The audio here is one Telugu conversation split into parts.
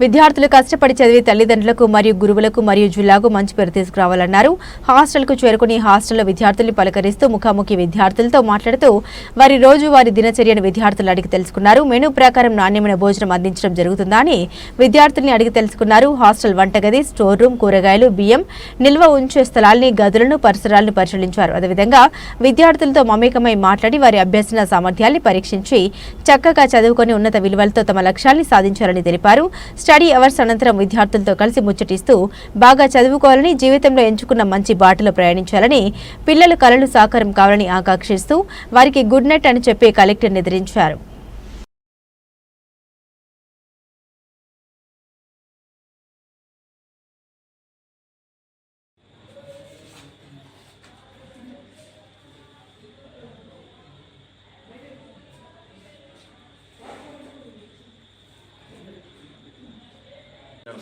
విద్యార్థులు కష్టపడి చదివి తల్లిదండ్రులకు మరియు గురువులకు మరియు జిల్లాకు మంచి పేరు తీసుకురావాలన్నారు. హాస్టల్కు చేరుకుని హాస్టల్లో విద్యార్థుల్ని పలకరిస్తూ ముఖాముఖి విద్యార్థులతో మాట్లాడుతూ వారి రోజు వారి దినచర్యను విద్యార్థులు అడిగి తెలుసుకున్నారు. మెనూ ప్రకారం నాణ్యమైన భోజనం అందించడం జరుగుతుందా అని విద్యార్థుల్ని అడిగి తెలుసుకున్నారు. హాస్టల్ వంటగది స్టోర్ రూమ్ కూరగాయలు బియ్యం నిల్వ ఉంచే స్థలాల్ని గదులను పరిసరాలను పరిశీలించారు. అదేవిధంగా విద్యార్థులతో మమేకమై మాట్లాడి వారి అభ్యసన సామర్థ్యాన్ని పరీక్షించి చక్కగా చదువుకొని ఉన్నత విలువలతో తమ లక్ష్యాన్ని సాధించాలని తెలిపారు. స్టడీ అవర్స్ అనంతరం విద్యార్థులతో కలిసి ముచ్చటిస్తూ బాగా చదువుకోవాలని జీవితంలో ఎంచుకున్న మంచి బాటలో ప్రయాణించాలని పిల్లల కలలు సాకారం కావాలని ఆకాంక్షిస్తూ వారికి గుడ్ నైట్ అని చెప్పి కలెక్టర్ నిద్రించారు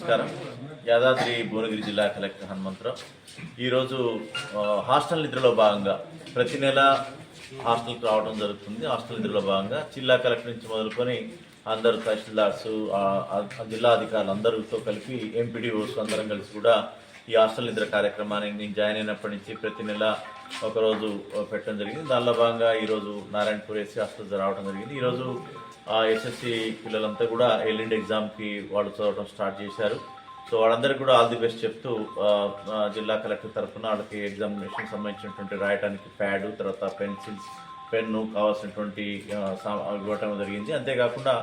నమస్కారం. యాదాద్రి భువనగిరి జిల్లా కలెక్టర్ హనుమంతరావు. ఈరోజు హాస్టల్ నిద్రలో భాగంగా ప్రతి నెల హాస్టల్కి రావడం జరుగుతుంది. హాస్టల్ నిద్రలో భాగంగా జిల్లా కలెక్టర్ నుంచి మొదలుకొని అందరు తహసీల్దార్స్ జిల్లా అధికారులు అందరితో కలిపి ఎంపీడీఓస్ అందరం కలిసి కూడా ఈ హాస్టల్ నిద్ర కార్యక్రమానికి నేను జాయిన్ అయినప్పటి నుంచి ప్రతి నెల ఒకరోజు పెట్టడం జరిగింది. దానిలో భాగంగా ఈరోజు నారాయణపూర్ ఎస్సీ హాస్టల్ రావడం జరిగింది. ఈరోజు ఎస్ఎస్సి పిల్లలంతా కూడా ఎల్లుండి ఎగ్జామ్కి వాళ్ళు చదవడం స్టార్ట్ చేశారు. సో వాళ్ళందరికీ కూడా ఆల్ ది బెస్ట్ చెప్తూ జిల్లా కలెక్టర్ తరఫున వాళ్ళకి ఎగ్జామినేషన్ సంబంధించినటువంటి రాయడానికి ప్యాడ్ తర్వాత పెన్సిల్స్ పెన్ను కావాల్సినటువంటి ఇవ్వటం జరిగింది. అంతేకాకుండా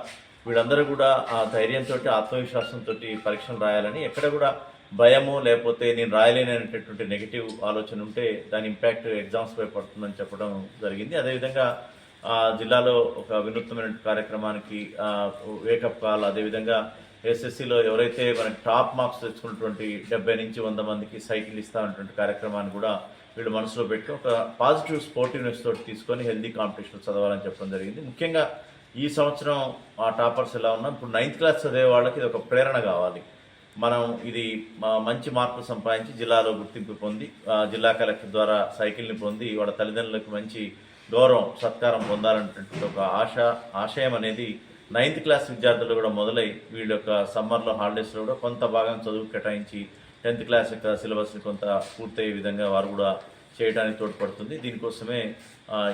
వీళ్ళందరూ కూడా ఆ ధైర్యంతో ఆత్మవిశ్వాసంతో పరీక్షలు రాయాలని ఎక్కడ కూడా భయము లేకపోతే నేను రాయలేననేటటువంటి నెగిటివ్ ఆలోచన ఉంటే దాని ఇంపాక్ట్ ఎగ్జామ్స్ పై పడుతుందని చెప్పడం జరిగింది. అదేవిధంగా ఆ జిల్లాలో ఒక వినూత్నమైన కార్యక్రమానికి వేకప్ కాల్ అదేవిధంగా ఎస్ఎస్సిలో ఎవరైతే మనకి టాప్ మార్క్స్ తెచ్చుకున్నటువంటి డెబ్బై నుంచి వంద మందికి సైకిల్ ఇస్తామన్నటువంటి కార్యక్రమాన్ని కూడా వీళ్ళు మనసులో పెట్టి ఒక పాజిటివ్ స్పోర్టివ్నెస్ తోటి తీసుకొని హెల్దీ కాంపిటీషన్ చదవాలని చెప్పడం జరిగింది. ముఖ్యంగా ఈ సంవత్సరం ఆ టాపర్స్ ఎలా ఉన్నా ఇప్పుడు నైన్త్ క్లాస్ చదివే వాళ్ళకి ఇది ఒక ప్రేరణ కావాలి. మనం ఇది మంచి మార్పు సంపాదించి జిల్లాలో గుర్తింపు పొంది జిల్లా కలెక్టర్ ద్వారా సైకిల్ని పొంది వాళ్ళ తల్లిదండ్రులకు మంచి గౌరవం సత్కారం పొందాలనేటువంటి ఒక ఆశ ఆశయం అనేది నైన్త్ క్లాస్ విద్యార్థులు కూడా మొదలై వీళ్ళ యొక్క సమ్మర్లో హాలిడేస్లో కూడా కొంత భాగం చదువు కేటాయించి టెన్త్ క్లాస్ యొక్క సిలబస్ని కొంత పూర్తయ్యే విధంగా వారు కూడా చేయడానికి తోడ్పడుతుంది. దీనికోసమే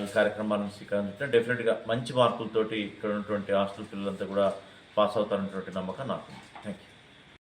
ఈ కార్యక్రమాలను స్వీకరించడం డెఫినెట్గా మంచి మార్కులతోటి ఇక్కడ ఉన్నటువంటి హాస్టల్ పిల్లలంతా కూడా పాస్ అవుతారనేటువంటి నమ్మకం నాకు థ్యాంక్ యూ